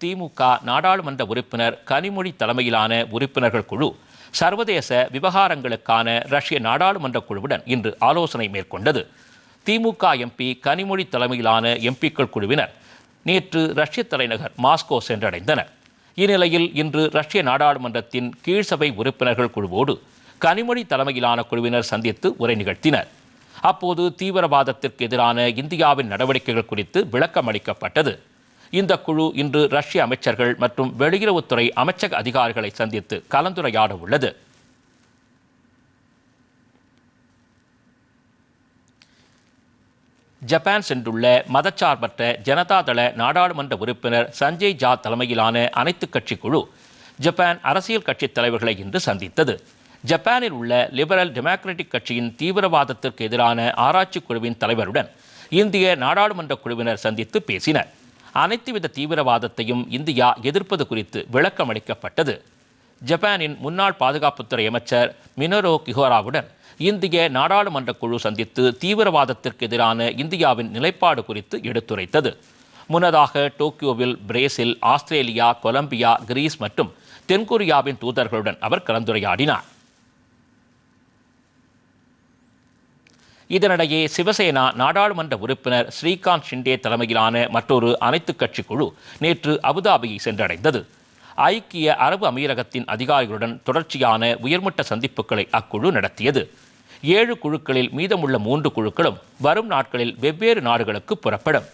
திமுக நாடாளுமன்ற உறுப்பினர் கனிமொழி தலைமையிலான உறுப்பினர்கள் குழு சர்வதேச விவகாரங்களுக்கான ரஷ்ய நாடாளுமன்ற குழுவுடன் இன்று ஆலோசனை மேற்கொண்டது. திமுக எம்பி கனிமொழி தலைமையிலான எம்பிக்கள் குழுவினர் நேற்று ரஷ்ய தலைநகர் மாஸ்கோ சென்றடைந்தனர். இந்நிலையில் இன்று ரஷ்ய நாடாளுமன்றத்தின் கீழ்சபை உறுப்பினர்கள் குழுவோடு கனிமொழி தலைமையிலான குழுவினர் சந்தித்து உரை நிகழ்த்தினர். அப்போது தீவிரவாதத்திற்கு எதிரான இந்தியாவின் நடவடிக்கைகள் குறித்து விளக்கம் அளிக்கப்பட்டது இந்த குழு இன்று ரஷ்ய அமைச்சர்கள் மற்றும் வெளியுறவுத்துறை அமைச்சக அதிகாரிகளை சந்தித்து கலந்துரையாட உள்ளது ஜப்பான் சென்றுள்ள மதச்சார்பற்ற ஜனதாதள நாடாளுமன்ற உறுப்பினர் சஞ்சய் ஜா தலைமையிலான அனைத்து கட்சி குழு ஜப்பான் அரசியல் கட்சித் தலைவர்களை இன்று சந்தித்தது. ஜப்பானில் உள்ள லிபரல் டெமோக்ராட்டிக் கட்சியின் தீவிரவாதத்திற்கு எதிரான ஆராய்ச்சி குழுவின் தலைவருடன் இந்திய நாடாளுமன்ற குழுவினர் சந்தித்து பேசினர். அனைத்துவித தீவிரவாதத்தையும் இந்தியா எதிர்ப்பது குறித்து விளக்கம் அளிக்கப்பட்டது ஜப்பானின் முன்னாள் பாதுகாப்புத்துறை அமைச்சர் மினோரோ கிஹோராவுடன் இந்திய நாடாளுமன்ற குழு சந்தித்து தீவிரவாதத்திற்கு எதிரான இந்தியாவின் நிலைப்பாடு குறித்து எடுத்துரைத்தது. முன்னதாக டோக்கியோவில் பிரேசில் ஆஸ்திரேலியா கொலம்பியா கிரீஸ் மற்றும் தென்கொரியாவின் தூதர்களுடன் அவர் கலந்துரையாடினார். இதனிடையே சிவசேனா நாடாளுமன்ற உறுப்பினர் ஸ்ரீகாந்த் ஷிண்டே தலைமையிலான மற்றொரு அனைத்துக் கட்சி குழு நேற்று அபுதாபியை சென்றடைந்தது. ஐக்கிய அரபு அமீரகத்தின் அதிகாரிகளுடன் தொடர்ச்சியான உயர்மட்ட சந்திப்புகளை அக்குழு நடத்தியது. ஏழு குழுக்களில் மீதமுள்ள மூன்று குழுக்களும் வரும் நாட்களில் வெவ்வேறு நாடுகளுக்கு புறப்படும்.